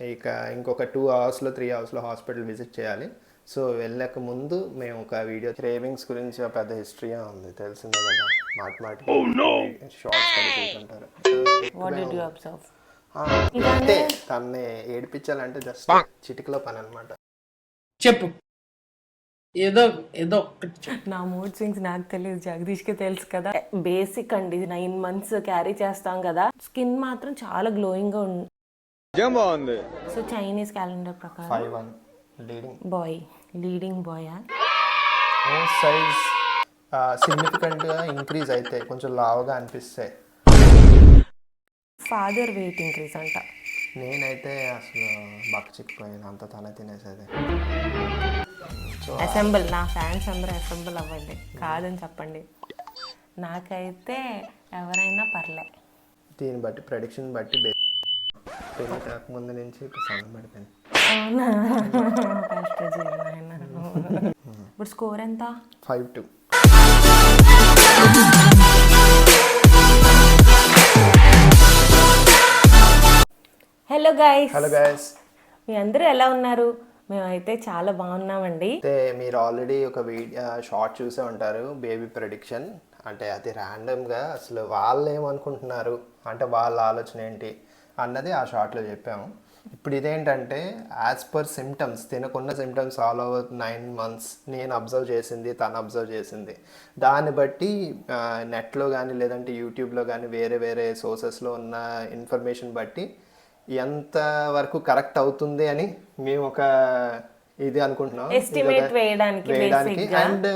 ఇక ఇంకొక టూ అవర్స్లో త్రీ అవర్స్లో హాస్పిటల్ విజిట్ చేయాలి. సో వెళ్ళక ముందు మేము ఒక వీడియో క్రేవింగ్స్ గురించి ఒక పెద్ద హిస్టరీ ఉంది. తెలిసిందే కదా? మాట షార్ట్స్ అబ్జర్వ్ అంటే తన్ని ఏడిపించాలంటే జస్ట్ చిటికలో పని అనమాట చెప్పు. ఏదో ఏదో నా మూడ్ స్వింగ్స్ నాకు తెలియదు. జగదీష్కి తెలుసు కదా. బేసిక్ అండి. నైన్ మంత్స్ క్యారీ చేస్తాం కదా. స్కిన్ మాత్రం చాలా గ్లోయింగ్ గా ఉంది సో చైనీస్ క్యాలెండర్ ప్రకారం five one leading boy leading boy size సిగ్నిఫికెంట్గా increase అయితే కొంచెం లావుగా అనిపిస్తాయి ఫాదర్ వెయిట్ ఇంక్రీజ్ అంట. నేనైతే అసలు బక్క చిక్కిపోయాను అంత తనే తినేసేది. అసెంబుల్ నా ఫ్యాన్స్ అందరూ అసెంబుల్ అవ్వండి. కాదని చెప్పండి. నాకైతే ఎవరైనా పర్లే. దీన్ని బట్టి ప్రొడిక్షన్ బట్టి పెళ్ళి కాకముందు నుంచి సగం పడిపోయింది అవునా. ఇప్పుడు స్కోర్ ఎంత? Five two. Hello guys hello guys మీ అందరూ ఎలా ఉన్నారు? మేమైతే చాలా బాగున్నామండి. అయితే మీరు ఆల్రెడీ ఒక వీడియో షార్ట్ చూసే ఉంటారు. బేబీ ప్రొడిక్షన్ అంటే అది ర్యాండమ్గా అసలు వాళ్ళు ఏమనుకుంటున్నారు అంటే వాళ్ళ ఆలోచన ఏంటి? అన్నది ఆ షార్ట్లో చెప్పాము. ఇప్పుడు ఇదేంటంటే as per symptoms తినకున్న symptoms all over nine months నేను అబ్జర్వ్ చేసింది తను అబ్జర్వ్ చేసింది. దాన్ని బట్టి నెట్లో కానీ లేదంటే యూట్యూబ్లో కానీ వేరే వేరే సోర్సెస్లో ఉన్న ఇన్ఫర్మేషన్ బట్టి ఎంత వరకు కరెక్ట్ అవుతుంది అని మేము ఒక ఇది అనుకుంటున్నాం. వేయడానికి. అండ్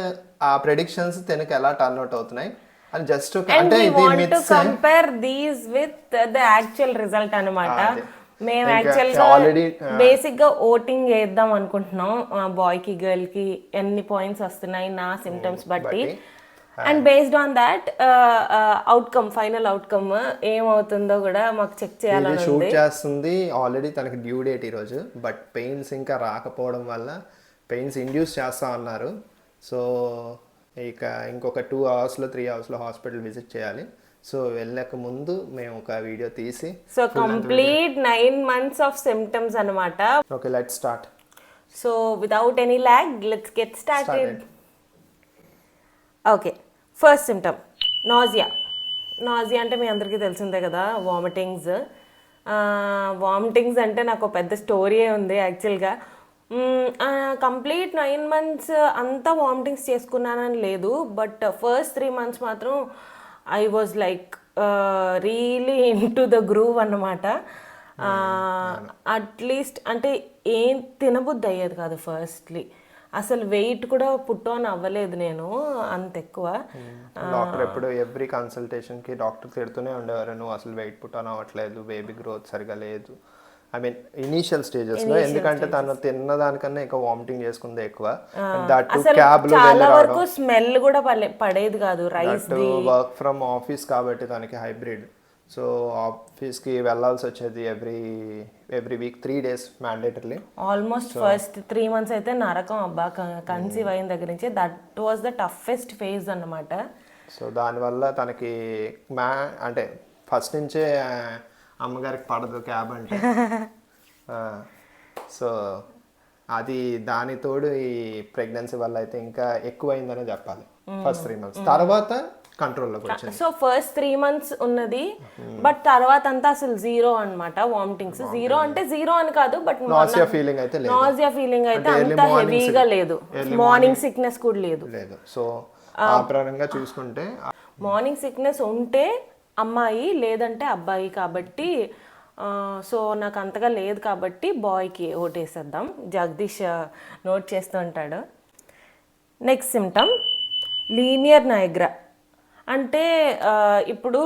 ఆ ప్రెడిక్షన్స్ తినక ఎలా టర్న్ అవుట్ అవుతున్నాయి? అని జస్ట్ అంటే ఇది compare these with the actual result అన్నమాట. అదే. మేము యాక్చువల్గా బేసిక్గా ఓటింగ్ వేద్దాం అనుకుంటున్నాం. బాయ్కి గర్ల్కి ఎన్ని పాయింట్స్ వస్తున్నాయి నా సిమ్టమ్స్ బట్టి. బట్టి. And based on that outcome final outcome ఏమవుతుందో కూడా మాకు చెక్ చేయాలని షూట్ చేస్తుంది. ఆల్రెడీ తనకి డ్యూ డేట్ ఈరోజు బట్ పెయిన్స్ ఇంకా రాకపోవడం వల్ల పెయిన్స్ ఇండ్యూస్ చేస్తా అన్నారు. సో ఇక ఇంకొక టూ అవర్స్లో త్రీ అవర్స్లో హాస్పిటల్ విజిట్ చేయాలి. సో వెళ్ళక ముందు మేము ఒక వీడియో తీసి so complete nine months of symptoms అన్నమాట. Okay let start so without any lag let's get started okay first symptom nausea nausea అంటే మీ అందరికీ తెలిసిందే కదా వామిటింగ్స్ వామిటింగ్స్ అంటే నాకు పెద్ద స్టోరీయే ఉంది యాక్చువల్గా కంప్లీట్ నైన్ మంత్స్ అంతా వామిటింగ్స్ చేసుకున్నానని లేదు బట్ ఫస్ట్ త్రీ మంత్స్ మాత్రం I was like really into the groove అన్నమాట. అట్లీస్ట్ అంటే ఏం తినబుద్ధి అయ్యేది కాదు ఫస్ట్లీ అసలు వెయిట్ కూడా పుట్ ఆన్ అవ్వలేదు నేను అంత ఎక్కువ. డాక్టర్ ఎప్పుడు ఎవ్రీ కన్సల్టేషన్కి డాక్టర్ తిడుతూనే ఉండేవారు నువ్వు అసలు వెయిట్ పుట్ ఆన్ అవ్వట్లేదు బేబీ గ్రోత్ సరిగా లేదు. ఐ మీన్ ఇనీషియల్ స్టేజెస్లో ఎందుకంటే తను తిన్న దానికన్నా ఎక్కువ. వామిటింగ్ చేసుకుంది ఎక్కువ దట్ అసలు క్యాబ్లో చాలా వెళ్ళి వరకు స్మెల్ కూడా పడేది కాదు రైస్ వర్క్ ఫ్రమ్ ఆఫీస్ కాబట్టి తనకి హైబ్రిడ్ సో ఆఫీస్కి వెళ్ళాల్సి వచ్చేది every every week three days mandatorily almost first three months అయితే నరకం అబ్బా కన్సీవ్ అయిన దగ్గర నుంచి. That was the toughest phase అన్నమాట. సో దానివల్ల తనకి మ్యా అంటే ఫస్ట్ నుంచే అమ్మగారికి పడదు క్యాబ్ అంటే. సో అది దాని తోడు ఈ ప్రెగ్నెన్సీ వల్ల అయితే ఇంకా ఎక్కువైందనే చెప్పాలి. ఫస్ట్ త్రీ మంత్స్ తర్వాత కంట్రోల్లోకి వచ్చింది. సో ఫస్ట్ త్రీ మంత్స్ ఉన్నది. బట్ తర్వాత అంతా అసలు జీరో అన్నమాట వామిటింగ్స్ జీరో అంటే జీరో అని కాదు బట్ నాసియా ఫీలింగ్ అయితే లేదు. నాజియా ఫీలింగ్ అయితే అంత హెవీగా లేదు. మార్నింగ్ సిక్నెస్ కూడా లేదు. లేదు. సో ఆ. పరంగా చూసుకుంటే మార్నింగ్ సిక్నెస్ ఉంటే అమ్మాయి లేదంటే అబ్బాయి కాబట్టి సో నాకు అంతగా లేదు కాబట్టి బాయ్కి ఓటేసేద్దాం. జగదీష్ నోట్ చేస్తూ ఉంటాడు. నెక్స్ట్ సిమ్టమ్ లీనియర్ నైగ్రా అంటే ఇప్పుడు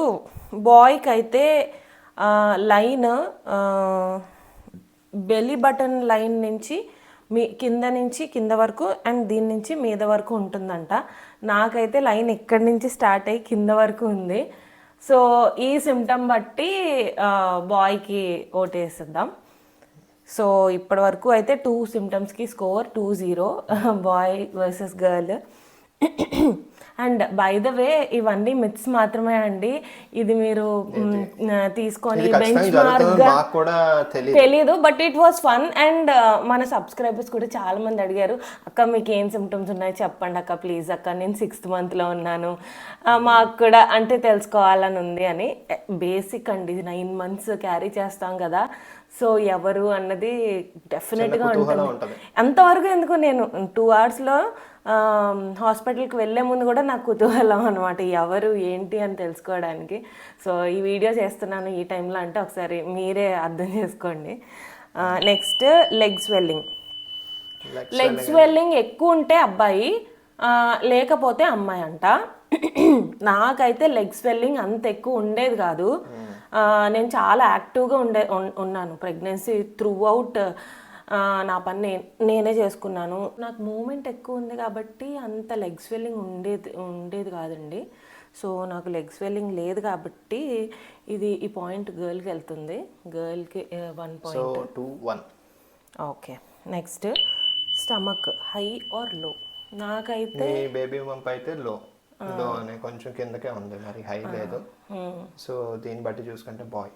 బాయ్కి అయితే లైన్ బెలీ బటన్ లైన్ నుంచి మీ కింద నుంచి కింద వరకు అండ్ దీని నుంచి మీద వరకు ఉంటుందంట. నాకైతే లైన్ ఇక్కడి నుంచి స్టార్ట్ అయ్యి కింద వరకు ఉంది. సో ఈ సిమ్టమ్ బట్టి బాయ్కి ఓటేసిద్దాం. సో ఇప్పటి వరకు అయితే two సిమ్టమ్స్కి score two zero boy versus girl and by the way ఇవన్నీ మిత్స్ మాత్రమే అండి. ఇది మీరు తీసుకొని బెంచ్ మార్క్ తెలీదు. But it was fun and మన సబ్స్క్రైబర్స్ కూడా చాలా మంది అడిగారు అక్క మీకు ఏం సిమ్టమ్స్ ఉన్నాయి? చెప్పండి అక్క ప్లీజ్ అక్క నేను సిక్స్త్ మంత్లో ఉన్నాను. మాకు కూడా అంటే తెలుసుకోవాలని ఉంది అని. బేసిక్ అండి నైన్ మంత్స్ క్యారీ చేస్తాం కదా. సో ఎవరు అన్నది డెఫినెట్గా ఉంటుంది. ఉంటది. అంతవరకు ఎందుకు నేను టూ అవర్స్లో హాస్పిటల్కి వెళ్ళే ముందు కూడా నాకు కుతూహలం అనమాట ఎవరు ఏంటి అని తెలుసుకోవడానికి. సో ఈ వీడియో చేస్తున్నాను ఈ టైంలో అంటే ఒకసారి మీరే అర్థం చేసుకోండి. Next leg swelling leg swelling ఎక్కువ ఉంటే అబ్బాయి లేకపోతే అమ్మాయి అంట. నాకైతే లెగ్ స్వెల్లింగ్ అంత ఎక్కువ ఉండేది కాదు. నేను చాలా యాక్టివ్గా ఉండే ఉన్- ఉన్నాను ప్రెగ్నెన్సీ త్రూ అవుట్ నా పని నే- నేనే చేసుకున్నాను. నాకు మూమెంట్ ఎక్కువ ఉంది కాబట్టి అంత లెగ్ స్వెల్లింగ్ ఉండేది ఉండేది కాదండి. సో నాకు లెగ్ స్వెల్లింగ్ లేదు కాబట్టి ఇది ఈ పాయింట్ గర్ల్కి వెళ్తుంది. గర్ల్కి one point two one okay next stomach high ఆర్లో నాకైతే బేబీ మంప్ అయితే లో కొంచెం కిందకే ఉంది. మరి హై లేదు. సో దీన్ని బట్టి చూసుకుంటే బాయ్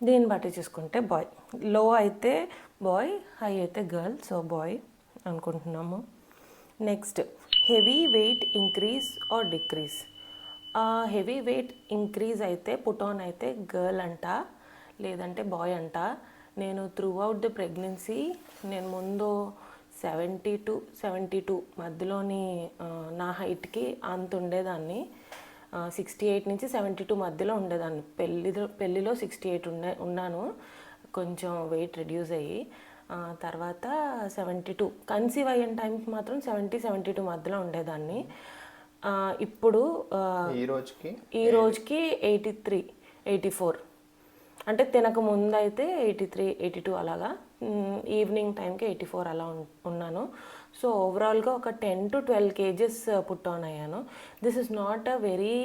దీన్ని బట్టి చూసుకుంటే బాయ్. లో అయితే బాయ్ హై అయితే గర్ల్. సో బాయ్ అనుకుంటున్నాము. Next heavy weight increase or decrease? Heavy weight increase అయితే పుట్ ఆన్ అయితే గర్ల్ అంట లేదంటే బాయ్ అంట. నేను త్రూ అవుట్ ద ప్రెగ్నెన్సీ నేను ముందు సెవెంటీ టు సెవెంటీ టూ మధ్యలోని నా హైట్కి అంత ఉండేదాన్ని. సిక్స్టీ ఎయిట్ నుంచి సెవెంటీ టూ మధ్యలో ఉండేదాన్ని. పెళ్ళిలో పెళ్ళిలో సిక్స్టీ ఎయిట్ ఉండే ఉన్నాను. కొంచెం వెయిట్ రెడ్యూస్ అయ్యి తర్వాత సెవెంటీ టూ కన్సీవ్ అయిన టైంకి మాత్రం సెవెంటీ సెవెంటీ టూ మధ్యలో ఉండేదాన్ని. ఇప్పుడు ఈ రోజుకి ఈ రోజుకి ఎయిటీ త్రీ ఎయిటీ ఫోర్ అంటే తినక ముందు అయితే ఎయిటీ త్రీ ఎయిటీ టూ అలాగా ఈవినింగ్ టైంకి ఎయిటీ ఫోర్ అలా ఉన్- ఉన్నాను. సో ఓవరాల్గా ఒక ten to twelve kgs put on అయ్యాను. This is not a very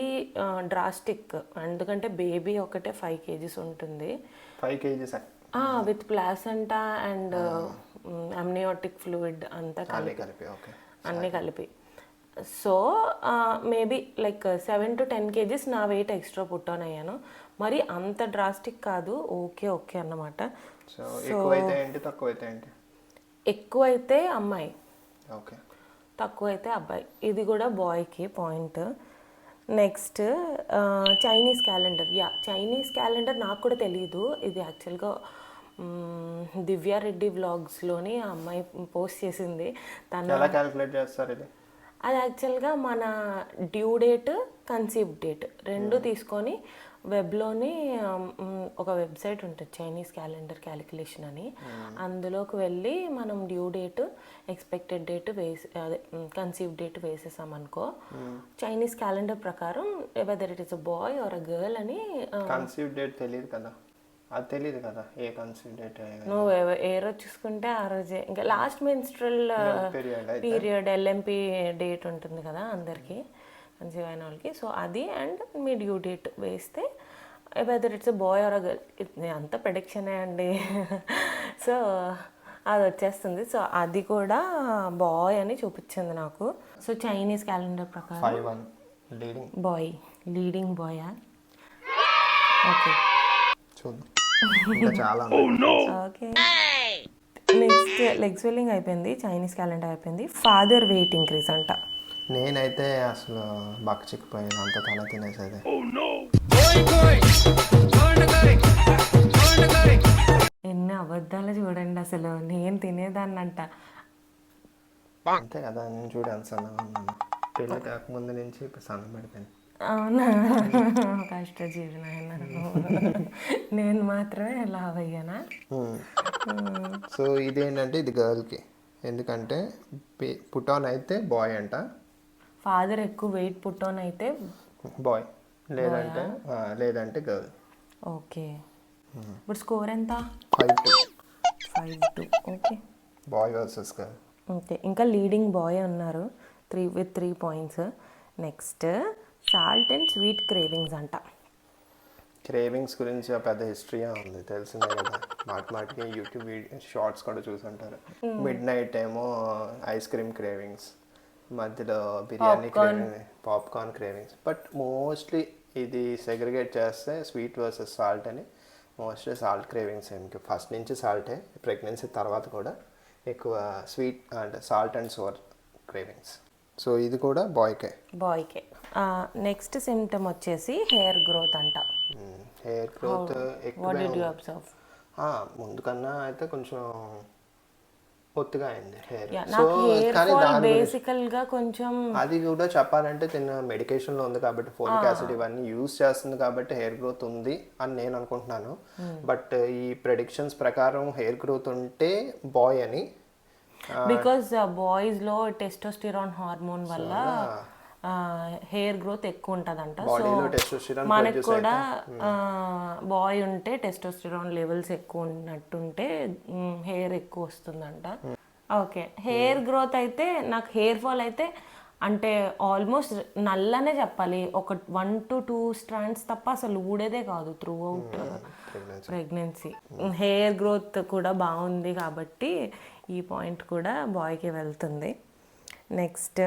drastic ఎందుకంటే బేబీ ఒకటే ఫైవ్ కేజీస్ ఉంటుంది. Five kgs with placenta and amniotic fluid అంతా కలిపి. ఓకే అన్నీ కలిపి. So maybe like seven to ten kgs నా వెయిట్ ఎక్స్ట్రా పుట్ ఆన్ అయ్యాను. మరి అంత డ్రాస్టిక్ కాదు ఓకే ఓకే అన్నమాట. సో ఎక్కువైతే ఏంటి తక్కువైతే ఏంటి? ఎక్కువైతే అమ్మాయి. ఓకే. తక్కువైతే అబ్బాయి. ఇది కూడా బాయ్కి point. Next Chinese calendar. Yeah Chinese calendar నాకు కూడా తెలియదు ఇది యాక్చువల్గా దివ్యారెడ్డి వ్లాగ్స్లోని ఆ అమ్మాయి పోస్ట్ చేసింది. తన ఎలా క్యాలిక్యులేట్ చేస్తారు ఇది? అది యాక్చువల్గా మన డ్యూ డేట్ కన్సీవ్ డేట్. రెండు తీసుకొని వెబ్లోని ఒక వెబ్సైట్ ఉంటుంది చైనీస్ క్యాలెండర్ క్యాలిక్యులేషన్ అని. అందులోకి వెళ్ళి మనం డ్యూ డేట్ ఎక్స్పెక్టెడ్ డేట్ వేసి అదే కన్సీవ్ డేట్ వేసేసాం అనుకో. చైనీస్ క్యాలెండర్ ప్రకారం whether it is a boy or a girl అని కన్సీవ్ డేట్ తెలియదు కదా. అది తెలియదు కదా ఏ కన్సీవ్ డేట్ నువ్వు ఏ రోజు చూసుకుంటే ఆ రోజే. ఇంకా last menstrual period LMP date ఉంటుంది కదా అందరికీ. కన్సీవ్ అయిన వాళ్ళకి. సో అది అండ్ మీ డ్యూ డేట్ వేస్తే whether it's boy or girl అంత ప్రెడిక్షనే అండి. సో అది వచ్చేస్తుంది. సో అది కూడా బాయ్ అని చూపించింది నాకు. సో చైనీస్ క్యాలెండర్ ప్రకారం boy leading బాయా okay. Okay next leg swelling అయిపోయింది చైనీస్ క్యాలెండర్ అయిపోయింది. ఫాదర్ వెయిట్ ఇంక్రీజ్ అంట. నేనైతే అసలు బక్క చిక్కిపోయాను. అంత తల తినేసేది. ఎన్ని అబద్ధాలు చూడండి అసలు. నేను తినేదాన్ని అంట అంతే కదా నేను చూడు ఎంత సన్నగా పెళ్ళి కాకముందు నుంచి ఇప్పుడు సన్నం పడిపోయాను. అవునా? కష్టజీవి నాయన నేను మాత్రమే లావ్ అయ్యానా? సో ఇదేంటంటే ఇది గర్ల్కి. ఎందుకంటే పుటాన్ అయితే బాయ్ అంట. ఫాదర్ ఎక్కువ వెయిట్ పుట్ ఆన్ అయితే బాయ్? లేదంటే లేదంటే గర్ల్. ఓకే. ఇప్పుడు స్కోర్ ఎంత? Five two. Five two. Okay. Boy versus girl. Okay. ఇంకా లీడింగ్ బాయ్ ఉన్నారు. Three with three points. Next salt and sweet cravings అంట. క్రేవింగ్స్ గురించి పెద్ద హిస్టరీ ఉంది. తెలిసిందే కదా. మాటి మాటికి యూట్యూబ్ షార్ట్స్ కూడా చూసుంటారు. మిడ్ నైట్ ఏమో ఐస్ క్రీమ్ క్రేవింగ్స్. మధ్యలో biryani craving popcorn cravings but mostly ఇది సెగ్రిగేట్ చేస్తే స్వీట్ వర్సెస్ సాల్ట్ అని. మోస్ట్లీ సాల్ట్ క్రేవింగ్స్ ఏమిటి ఫస్ట్ నుంచి సాల్టే ప్రెగ్నెన్సీ తర్వాత కూడా ఎక్కువ స్వీట్ అంటే salt and sour cravings so ఇది కూడా బాయ్కే. బాయ్కే. నెక్స్ట్ సిమ్టమ్ వచ్చేసి హెయిర్ గ్రోత్ అంట. హెయిర్ గ్రోత్ ఎక్కువ ముందు కన్నా అయితే కొంచెం ఒత్తుగా అయింది హెయిర్. సో కానీ బేసికల్గా కొంచెం అది కూడా చెప్పాలంటే తిన్న మెడికేషన్లో ఉంది కాబట్టి ఫోలిక్ యాసిడ్ ఇవన్నీ యూస్ చేస్తుంది కాబట్టి హెయిర్ గ్రోత్ ఉంది అని నేను అనుకుంటున్నాను. బట్ ఈ ప్రెడిక్షన్స్ ప్రకారం హెయిర్ గ్రోత్ ఉంటే బాయ్ అని. బికాస్ బాయ్స్లో టెస్టోస్టిరాన్ హార్మోన్ వల్ల హెయిర్ గ్రోత్ ఎక్కువ ఉంటదంట సో మనకు కూడా బాయ్ ఉంటే టెస్టోస్టిరాన్ లెవెల్స్ ఎక్కువ ఉన్నట్టుంటే హెయిర్ ఎక్కువ వస్తుందంట ఓకే హెయిర్ గ్రోత్ అయితే నాకు హెయిర్ ఫాల్ అయితే అంటే ఆల్మోస్ట్ నల్లనే చెప్పాలి. ఒక వన్ టు టూ స్ట్రాండ్స్ తప్ప అసలు ఊడేదే కాదు throughout pregnancy hair growth కూడా బాగుంది కాబట్టి ఈ పాయింట్ కూడా బాయ్కి వెళ్తుంది. Next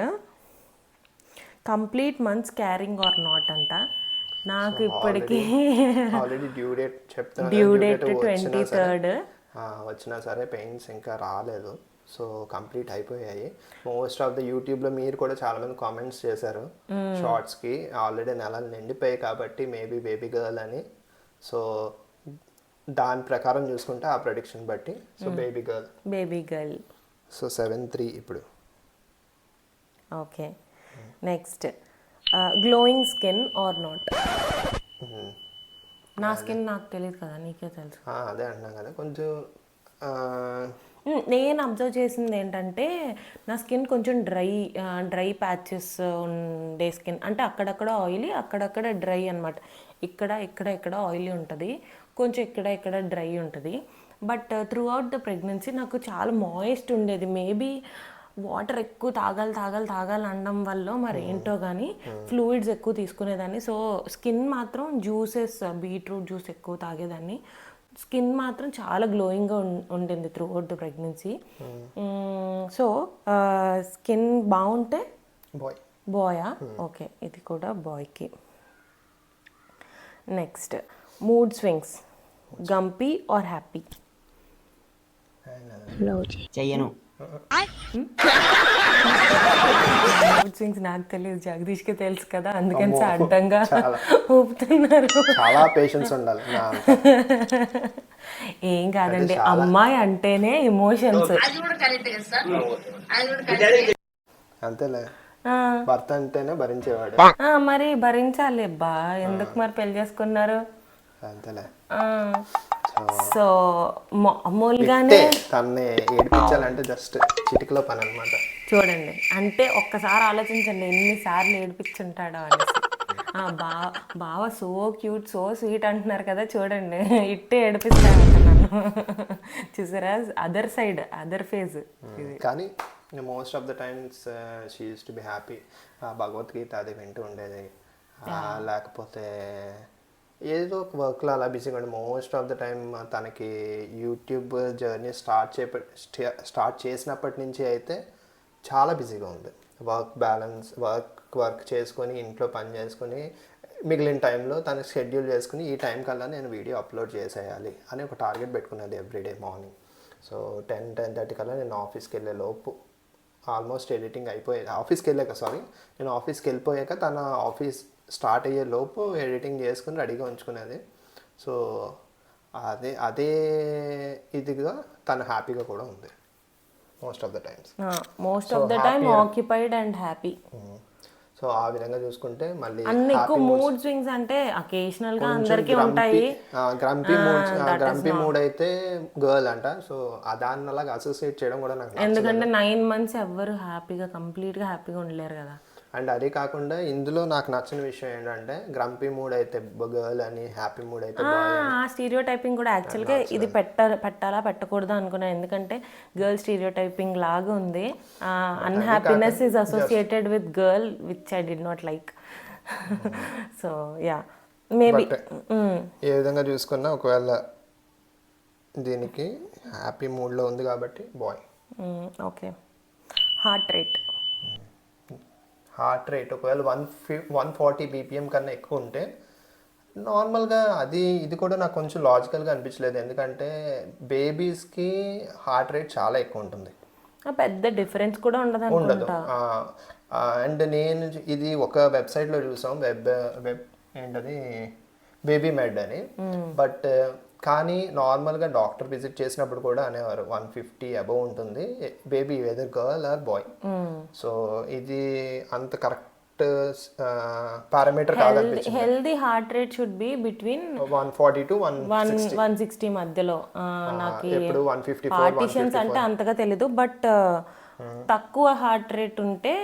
complete months carrying or not అంట. నాకు ఇప్పటికీ ఆల్రెడీ డ్యూ డేట్ చెప్తున్నా డ్యూ డేట్ ట్వంటీ థర్డ్ వచ్చినా సరే. పెయిన్స్ ఇంకా రాలేదు. సో కంప్లీట్ అయిపోయాయి. మోస్ట్ ఆఫ్ ద యూట్యూబ్లో మీరు కూడా చాలా మంది కామెంట్స్ చేశారు. షార్ట్స్కి ఆల్రెడీ నెలలు నిండిపోయాయి కాబట్టి మేబీ బేబీ గర్ల్ అని. సో దాని ప్రకారం చూసుకుంటే ఆ ప్రొడిక్షన్ బట్టి. So baby girl baby girl so seven three ఇప్పుడు. Okay next glowing skin or not నా స్కిన్ నాకు తెలియదు కదా నీకే తెలుసు. అదే అంటున్నాం కదా కొంచెం నేను అబ్జర్వ్ చేసింది ఏంటంటే నా స్కిన్ కొంచెం డ్రై డ్రై ప్యాచెస్ ఉండే స్కిన్. అంటే అక్కడక్కడ ఆయిలీ అక్కడక్కడ డ్రై అన్నమాట. ఇక్కడ ఇక్కడ ఇక్కడ ఆయిలీ ఉంటుంది. కొంచెం ఇక్కడ ఇక్కడ డ్రై ఉంటుంది. But throughout the pregnancy నాకు చాలా మాయిస్ట్ ఉండేది. మేబీ వాటర్ ఎక్కువ తాగాలి తాగాలి తాగాలి అనడం వల్ల మరి ఏంటో కానీ ఫ్లూయిడ్స్ ఎక్కువ తీసుకునేదాన్ని. సో స్కిన్ మాత్రం జ్యూసెస్ బీట్రూట్ జ్యూస్ ఎక్కువ తాగేదాన్ని. స్కిన్ మాత్రం చాలా గ్లోయింగ్గా ఉండింది throughout the pregnancy so skin బాగుంటే బాయ్? బాయా ఓకే ఇది కూడా బాయ్కి. Next mood swings grumpy or happy చెయ్యను. నాకు తెలియదు. జగదీష్కి తెలుసు కదా. అందుకని అడ్డంగా ఊపుతున్నారు. చాలా పేషెన్స్ ఉండాలి. నా ఏం కాదండి. అమ్మాయి అంటేనే ఎమోషన్స్ అంతేలే. భర్త అంటేనే భరించేవాడు. మరి భరించాలి అబ్బా. ఎందుకు మరి పెళ్ళి చేసుకున్నారు? అంతేలే. ఆ, సో మామూలుగానే తన్ని ఏడిపించాలంటే జస్ట్ చిటికలో పని అనమాట చూడండి అంటే ఒక్కసారి ఆలోచించండి ఎన్నిసార్లు ఏడిపించుంటాడో అనేసి. ఆ, బా బావ సో క్యూట్ సో స్వీట్ అంటున్నారు కదా చూడండి ఇట్టే ఏడిపిస్తాడంట నన్ను. చూసారా? అదర్ సైడ్ అదర్ ఫేజ్ కానీ most of the times she uses to be happy Bhagavad Gita అది వింటూ ఉండేది. లేకపోతే ఏదో ఒక వర్క్లో అలా బిజీగా ఉండి మోస్ట్ ఆఫ్ ద టైం తనకి యూట్యూబ్ జర్నీ స్టార్ట్ చేప స్టార్ట్ చేసినప్పటి నుంచి అయితే చాలా బిజీగా ఉంది. వర్క్ బ్యాలెన్స్ వర్క్ వర్క్ చేసుకొని ఇంట్లో పని చేసుకొని మిగిలిన టైంలో తనకి షెడ్యూల్ చేసుకుని ఈ టైం కల్లా నేను వీడియో అప్లోడ్ చేసేయాలి అని ఒక టార్గెట్ పెట్టుకున్నది everyday morning so ten ten thirty కల్లా నేను ఆఫీస్కి వెళ్ళే లోపు ఆల్మోస్ట్ ఎడిటింగ్ అయిపోయేది ఆఫీస్కి వెళ్ళాక సారీ నేను ఆఫీస్కి వెళ్ళిపోయాక తన ఆఫీస్ స్టార్ట్ అయ్యే లోపు ఎడిటింగ్ చేసుకుని రెడీగా ఉంచుకునేది. సో అదే అదే ఇదిగా తను హ్యాపీగా కూడా ఉంది. Most of the times most of the time occupied and happy so ఆ విధంగా చూసుకుంటే మళ్ళీ అన్ని ఎక్కువ మూడ్ స్వింగ్స్ అంటే అకేషనల్గా అందరికీ ఉంటాయి. గ్రంపీ మూడ్ గ్రంపీ మూడ్ అయితే గర్ల్ అంట. సో ఆ దాన్ని అలాగా అసోసియేట్ చేయడం కూడా నాకు. ఎందుకంటే నైన్ మంత్స్ ఎవ్వరు హ్యాపీగా కంప్లీట్గా హ్యాపీగా ఉండలేరు కదా. అండ్ అదే కాకుండా ఇందులో నాకు నచ్చిన విషయం ఏంటంటే గ్రంపీ మూడ్ అయితే గర్ల్ అని హ్యాపీ మూడ్ అయితే స్టీరియో టైపింగ్ కూడా యాక్చువల్గా ఇది పెట్ట పెట్టాలా పెట్టకూడదా అనుకున్నాను ఎందుకంటే గర్ల్ స్టీరియో టైపింగ్ లాగా ఉంది. Unhappiness is associated with girl which I did not like so ya maybe ఏ విధంగా చూసుకున్నా ఒకవేళ దీనికి హ్యాపీ మూడ్లో ఉంది కాబట్టి boy okay heart rate heart rate ఒకవేళ వన్ ఫి వన్ ఫార్టీ బీపీఎం కన్నా ఎక్కువ ఉంటే నార్మల్గా అది ఇది కూడా నాకు కొంచెం లాజికల్గా అనిపించలేదు. ఎందుకంటే బేబీస్కి హార్ట్ రేట్ చాలా ఎక్కువ ఉంటుంది. పెద్ద డిఫరెన్స్ కూడా ఉండదు ఉండదు. అండ్ నేను ఇది ఒక వెబ్సైట్లో చూసాం. వెబ్ వెబ్ ఏంటది? బేబీ మెడ్ అని. బట్ కానీ నార్మల్గా డాక్టర్ విజిట్ చేసినప్పుడు కూడా అనేవారు వన్ ఫిఫ్టీ అబవ్ ఉంటుంది. Baby whether girl or boy so ఇది అంత correct parameter కాదనిపించింది healthy heart rate should be between one forty to one one one sixty మధ్యలో. నాకు ఎప్పుడు వన్ ఫిఫ్టీ పార్టీషన్స్ అంటే అంతగా తెలీదు. బట్ తక్కువ హార్ట్ రేట్ ఉంటే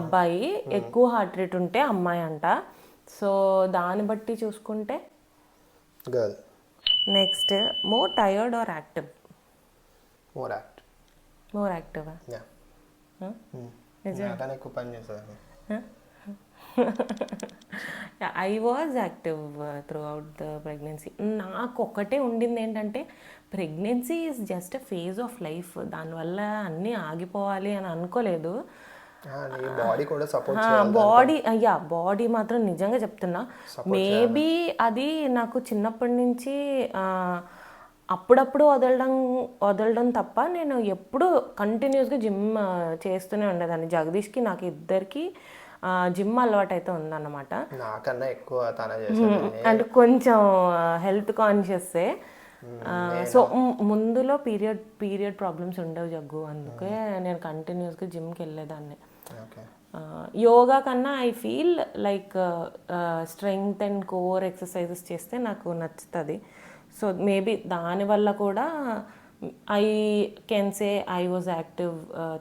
అబ్బాయి ఎక్కువ హార్ట్ రేట్ ఉంటే అమ్మాయి అంట. సో దాన్ని బట్టి చూసుకుంటే girl next more tired or active more act more active నాకన్నా ఎక్కువ పని చేసేదాన్ని. I was active throughout the pregnancy నాకు ఒక్కటే ఉండింది ఏంటంటే pregnancy is just phase of life దానివల్ల అన్నీ ఆగిపోవాలి అని అనుకోలేదు. బాడీ కూడా సపోర్ట్ బాడీ అయ్యా బాడీ మాత్రం నిజంగా చెప్తున్నా. మేబీ అది నాకు చిన్నప్పటి నుంచి అప్పుడప్పుడు వదలడం వదలడం తప్ప నేను ఎప్పుడు కంటిన్యూస్గా జిమ్ చేస్తూనే ఉండేదాన్ని. జగదీష్కి నాకు ఇద్దరికి జిమ్ అలవాటు అయితే ఉందన్నమాట. నాకన్నా ఎక్కువ అంటే కొంచెం హెల్త్ కాన్షియస్సే సో ముందులో పీరియడ్ పీరియడ్ ప్రాబ్లమ్స్ ఉండవు జగ్గు. అందుకే నేను కంటిన్యూస్గా జిమ్కి వెళ్ళేదాన్ని. యోగా కన్నా I feel like strength and core exercises చేస్తే నాకు నచ్చుతుంది. సో మేబీ దానివల్ల కూడా I can say I was active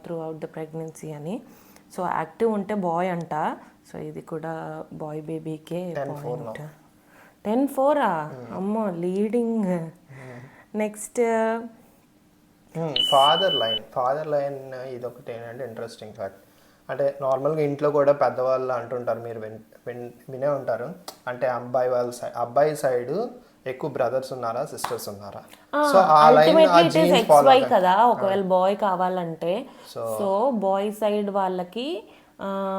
throughout the pregnancy అని. సో యాక్టివ్ ఉంటే బాయ్ అంట. సో ఇది కూడా బాయ్ బేబీకే పాయింట్ టెన్ ఫోరా అమ్మో leading next father line father line ఇది ఒకటి ఏంటంటే ఇంట్రెస్టింగ్ ఫ్యాక్ట్ అంటే నార్మల్గా ఇంట్లో కూడా పెద్దవాళ్ళు అంటుంటారు మీరు విన్ విన్ వినే ఉంటారు. అంటే అబ్బాయి వాళ్ళ సైడ్ అబ్బాయి సైడ్ ఎక్కువ బ్రదర్స్ ఉన్నారా సిస్టర్స్ ఉన్నారా? సో ఆ లైన్ ఫాలో కదా ఒకవేళ బాయ్ కావాలంటే. సో బాయ్ సైడ్ వాళ్ళకి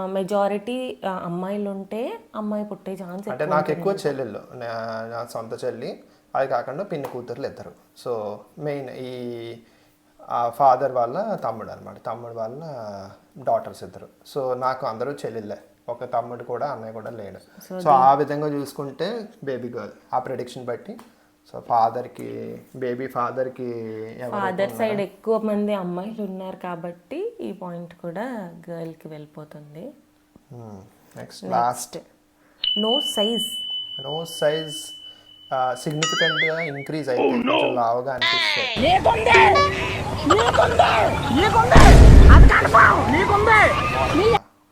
మెజారిటీ అమ్మాయిలు ఉంటే అమ్మాయి పుట్టే ఛాన్స్ అంటే నాకు ఎక్కువ చెల్లెళ్ళు నా- నా సొంత చెల్లి అది కాకుండా పిన్ని కూతుర్లు ఇద్దరు. సో మెయిన్ ఈ ఫాదర్ వాళ్ళ తమ్ముడు అనమాట తమ్ముడు వాళ్ళ డాటర్స్ ఇద్దరు. సో నాకు అందరూ చెల్లెళ్ళే. ఒక తమ్ముడు కూడా అన్నయ్య కూడా లేడు. సో ఆ విధంగా చూసుకుంటే బేబీ గర్ల్ ఆ ప్రెడిక్షన్ బట్టి సో ఫాదర్కి బేబీ ఫాదర్కి ఫాదర్ సైడ్ ఎక్కువ మంది అమ్మాయిలు ఉన్నారు కాబట్టి ఈ పాయింట్ కూడా గర్ల్కి వెళ్ళిపోతుంది. Next last no size no size సిగ్నిఫికెంట్గా increase అయితే కొంచెం లావుగా అనిపిస్తే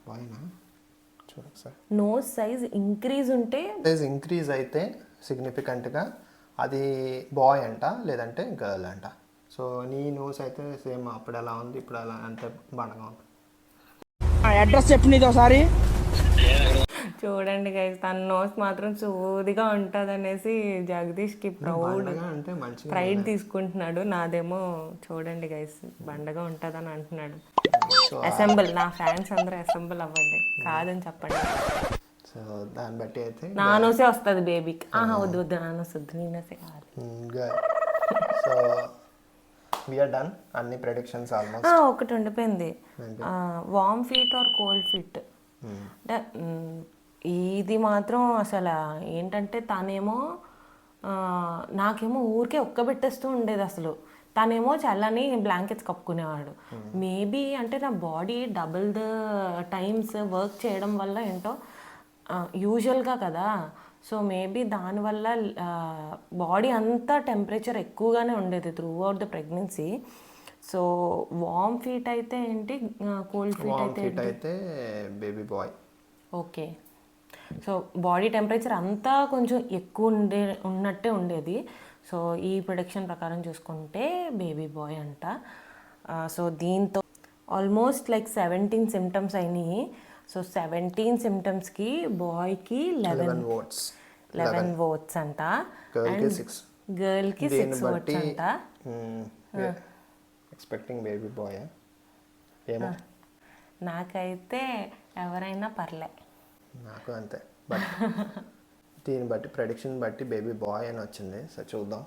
బాయ్నా చూడకు సార్. నో సైజ్ ఇంక్రీజ్ ఉంటే సైజ్ ఇంక్రీజ్ అయితే సిగ్నిఫికెంట్గా అది బాయ్ అంట లేదంటే గర్ల్ అంట. సో నీ నోస్ అయితే సేమ్ అప్పుడు ఎలా ఉంది ఇప్పుడు అలా అంతే బండగా ఉంది. అడ్రస్ చెప్పు నీది ఒకసారి. చూడండి గైస్ తన నోస్ మాత్రం సూదిగా ఉంటుంది అనేసి జగదీష్కి ప్రౌడ్ ప్రైడ్ తీసుకుంటున్నాడు. నాదేమో చూడండి గైస్ బండగా ఉంటుందని అంటున్నాడు. అసెంబుల్ నా ఫ్యాన్స్ అందరూ అసెంబుల్ అవ్వండి. కాదని చెప్పండి. సో దాన్ని బట్టి అయితే నా నోసే వస్తుంది బేబీకి ఆహా వద్దు వద్దు నా నోస్ వద్దు నీ నోసే కావాలి సో వీఆర్ డన్ అన్ని ప్రెడిక్షన్స్ ఆల్మోస్ట్ ఒకటి ఉండిపోయింది. Warm feet or cold feet అంటే ఇది మాత్రం అసలు ఏంటంటే తనేమో నాకేమో ఊరికే ఒక్కబెట్టేస్తూ ఉండేది అసలు. తనేమో చల్లని బ్లాంకెట్స్ కప్పుకునేవాడు. మేబీ అంటే నా body double the times work చేయడం వల్ల ఏంటో యూజువల్గా కదా. సో మేబీ దానివల్ల బాడీ అంతా టెంపరేచర్ ఎక్కువగానే ఉండేది throughout the pregnancy so warm feet అయితే ఏంటి? కోల్డ్ ఫీట్ అయితే ఫిట్ అయితే baby boy. Okay. So body temperature అంతా కొంచెం ఎక్కువ ఉండే ఉన్నట్టే ఉండేది. సో ఈ ప్రొడక్షన్ ప్రకారం చూసుకుంటే బేబీ బాయ్ అంట. సో దీంతో ఆల్మోస్ట్ లైక్ సెవెంటీన్ సిమ్టమ్స్ అయినాయి. సో సెవెంటీన్ సిమ్టమ్స్కి బాయ్కి లెవెన్ ఓట్స్ లెవెన్ ఓట్స్ అంట. గర్ల్కి సిక్స్ బట్టి అంట. ఎక్స్పెక్టింగ్ బేబీ బాయ్ ఏమో. నాకైతే ఎవరైనా పర్లే. నాకు అంతే. బట్ దీన్ని బట్టి ప్రొడిక్షన్ బట్టి బేబీ బాయ్ అని వచ్చింది. సో చూద్దాం.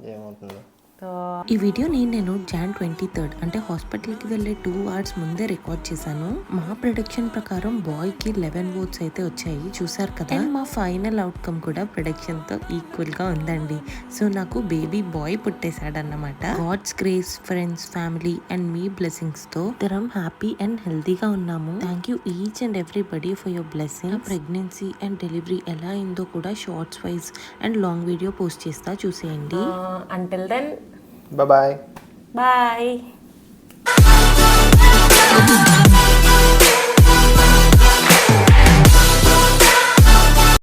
ఏమవుతుందో. సో ఈ వీడియోని నేను జాన్ ట్వంటీ థర్డ్ అంటే హాస్పిటల్కి వెళ్ళే టూ అవర్స్ ముందే రికార్డ్ చేశాను. మా ప్రొడక్షన్ ప్రకారం బాయ్కి లెవెన్ ఓట్స్ అయితే వచ్చాయి. చూసారు కదా? అండ్ మా ఫైనల్ అవుట్కమ్ కూడా ప్రొడక్షన్తో ఈక్వల్గా ఉందండి. సో నాకు baby boy పుట్టేశాడన్నమాట. God's grace friends family and మీ బ్లెస్సింగ్స్తో ఇద్దరం హ్యాపీ అండ్ హెల్తీగా ఉన్నాము. Thank you each and everybody for your blessing pregnancy and delivery ఎలా అయిందో కూడా shorts wise and long video post చేస్తా చూసేయండి. Uh, until then bye bye